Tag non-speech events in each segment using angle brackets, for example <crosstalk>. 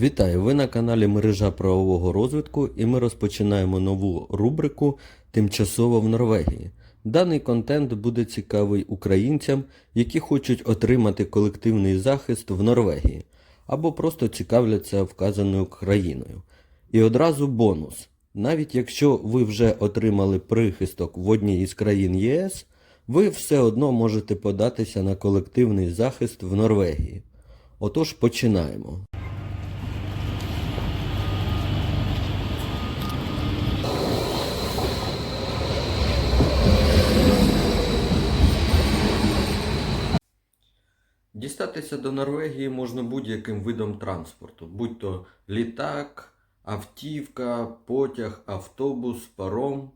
Вітаю! Ви на каналі Мережа правового розвитку і ми розпочинаємо нову рубрику Тимчасово в Норвегії. Даний контент буде цікавий українцям, які хочуть отримати колективний захист в Норвегії або просто цікавляться вказаною країною. І одразу бонус. Навіть якщо ви вже отримали прихисток в одній із країн ЄС, ви все одно можете податися на колективний захист в Норвегії. Отож починаємо. Дістатися до Норвегії можна будь-яким видом транспорту, будь то літак, автівка, потяг, автобус, паром.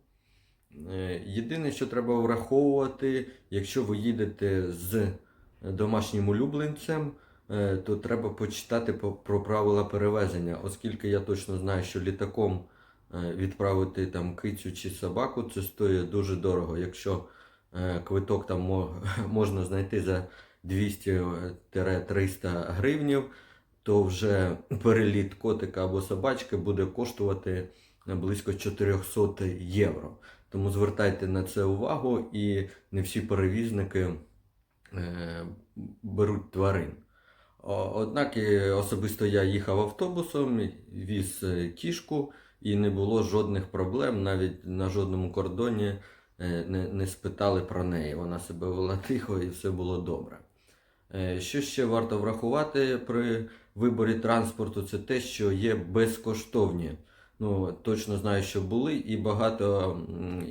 Е, Єдине, що треба враховувати, якщо ви їдете з домашнім улюбленцем, е, то треба почитати про правила перевезення, оскільки я точно знаю, що літаком е, відправити там кицю чи собаку це стоїть дуже дорого. Якщо квиток там <laughs> можна знайти за 200-300 гривнів, то вже переліт котика або собачки буде коштувати близько 400 євро. Тому звертайте на це увагу і не всі перевізники е, беруть тварин. Однак е, особисто я їхав автобусом, віз е, кішку і не було жодних проблем, навіть на жодному кордоні е, не, не спитали про неї. Вона себе вела тихо і все було добре. Е, Що ще варто врахувати при виборі транспорту, це те, що є безкоштовні. Ну, точно знаю, що були, і багато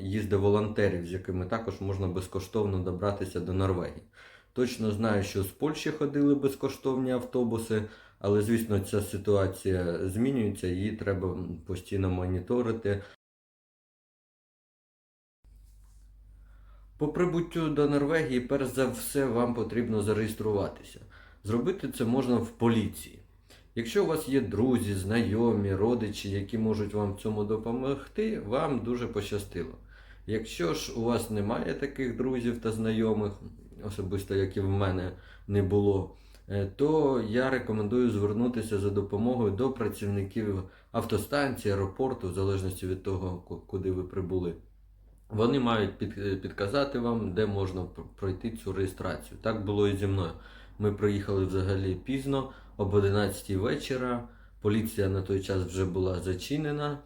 їздить волонтерів, з якими також можна безкоштовно добратися до Норвегії. Точно знаю, що з Польщі ходили безкоштовні автобуси, але звісно, ця ситуація змінюється, її треба постійно моніторити. По прибуттю до Норвегії, перш за все, вам потрібно зареєструватися. Зробити це можна в поліції. Якщо у вас є друзі, знайомі, родичі, які можуть вам в цьому допомогти, вам дуже пощастило. Якщо ж у вас немає таких друзів та знайомих, особисто як і в мене не було, е, то я рекомендую звернутися за допомогою до працівників автостанції, аеропорту, в залежності від того, куди ви прибули. Вони мають під, підказати вам, де можна пройти цю реєстрацію. Так було і зі мною. Ми приїхали взагалі пізно, об 11 вечора. Поліція на той час вже була зачинена.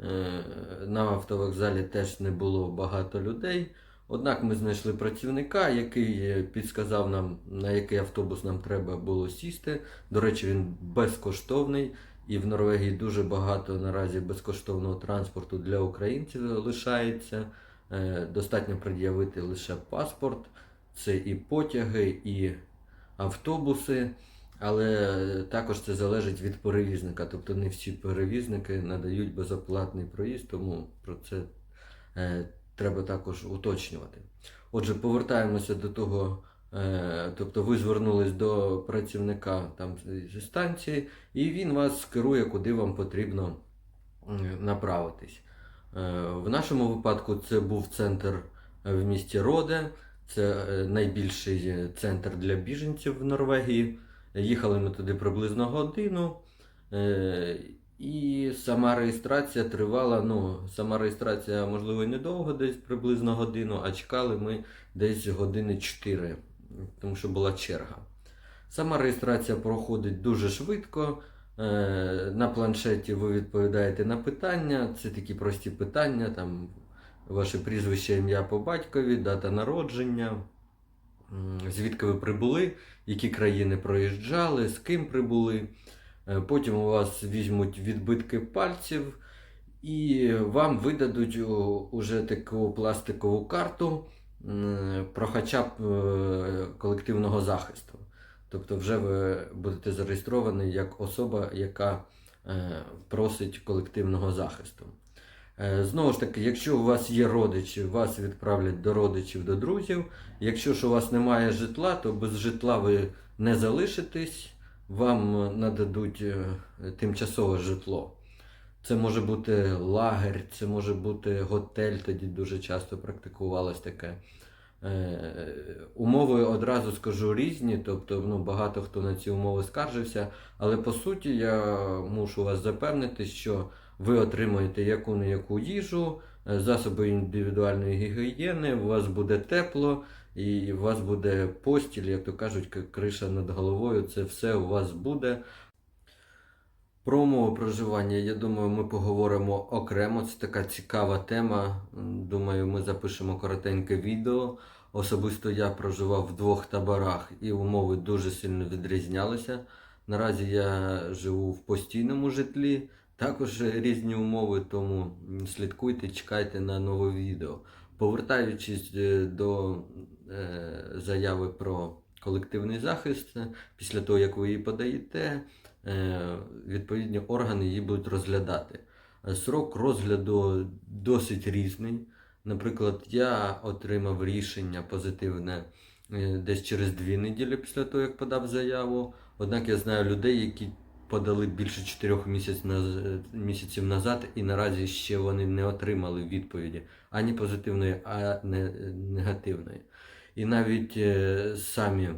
Е, На автовокзалі теж не було багато людей. Однак ми знайшли працівника, який е, підсказав нам, на який автобус нам треба було сісти. До речі, він безкоштовний. І в Норвегії дуже багато наразі безкоштовного транспорту для українців лишається. Е, Достатньо пред'явити лише паспорт, це і потяги, і автобуси, але також це залежить від перевізника. Тобто не всі перевізники надають безоплатний проїзд, тому про це е, треба також уточнювати. Отже, повертаємося до того. Е, Тобто ви звернулись до працівника там зі станції, і він вас скерує, куди вам потрібно направитись. Е, В нашому випадку це був центр в місті Роде, це е, найбільший центр для біженців в Норвегії. Їхали ми туди приблизно годину. І сама реєстрація тривала, ну, сама реєстрація, можливо, недовго, десь приблизно годину, а чекали ми десь години 4, тому що була черга. Сама реєстрація проходить дуже швидко. Е, На планшеті ви відповідаєте на питання. Це такі прості питання, там ваше прізвище, ім'я по батькові, дата народження, звідки ви прибули, які країни проїжджали, з ким прибули. Е, Потім у вас візьмуть відбитки пальців і вам видадуть уже таку пластикову карту прохача б, е, колективного захисту. Тобто вже ви будете зареєстровані як особа, яка е, просить колективного захисту. Е, Знову ж таки, якщо у вас є родичі, вас відправлять до родичів, до друзів. Якщо ж у вас немає житла, то без житла ви не залишитесь, вам нададуть тимчасове житло. Це може бути лагерь, це може бути готель, тоді дуже часто практикувалось таке. Е, Умови одразу скажу різні, тобто ну, багато хто на ці умови скаржився, але по суті я мушу вас запевнити, що ви отримаєте яку не яку їжу, е, засоби індивідуальної гігієни, у вас буде тепло і у вас буде постіль, як то кажуть, криша над головою. Це все у вас буде. Про умови проживання, я думаю, ми поговоримо окремо. Це така цікава тема. Думаю, ми запишемо коротеньке відео. Особисто я проживав в двох таборах і умови дуже сильно відрізнялися. Наразі я живу в постійному житлі, також різні умови, тому слідкуйте, чекайте на нове відео. Повертаючись е, до е, заяви про колективний захист, після того як ви її подаєте, відповідні органи її будуть розглядати. Е, Срок розгляду досить різний. Наприклад, я отримав рішення позитивне е, десь через дві неділі після того, як подав заяву. Однак я знаю людей, які подали більше чотирьох місяців назад, і наразі ще вони не отримали відповіді ані позитивної, а не негативної. І навіть е, самі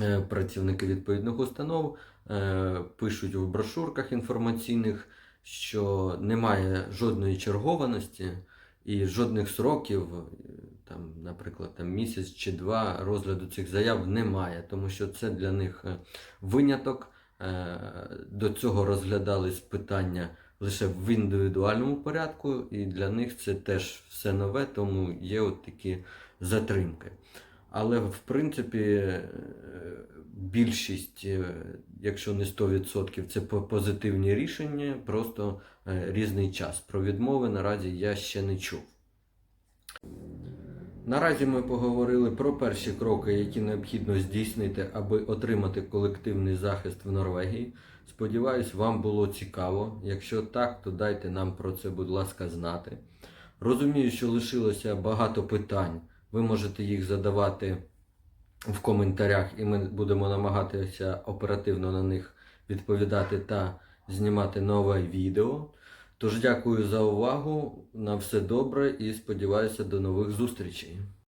е, працівники відповідних установ е, пишуть в брошурках інформаційних, що немає жодної чергованості і жодних сроків, е, там, наприклад, там, місяць чи два розгляду цих заяв немає, тому що це для них е, виняток. Е, До цього розглядались питання лише в індивідуальному порядку, і для них це теж все нове, тому є от такі затримки. Але в принципі е, більшість, е, якщо не 100%, це позитивні рішення, просто е, різний час. Про відмови наразі я ще не чув. Наразі ми поговорили про перші кроки, які необхідно здійснити, аби отримати колективний захист в Норвегії. Сподіваюсь, вам було цікаво. Якщо так, то дайте нам про це, будь ласка, знати. Розумію, що лишилося багато питань. Ви можете їх задавати в коментарях, і ми будемо намагатися оперативно на них відповідати та знімати нове відео. Тож дякую за увагу. На все добре і сподіваюся до нових зустрічей.